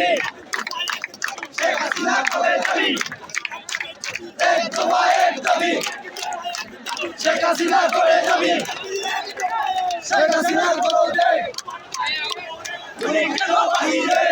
দাবি শেখ হাসিনা কবে দাবি এক দফা এক দাবি শেখ হাসিনা করে দাবি শেখ হাসিনা করো তুমি কেন বাহিরে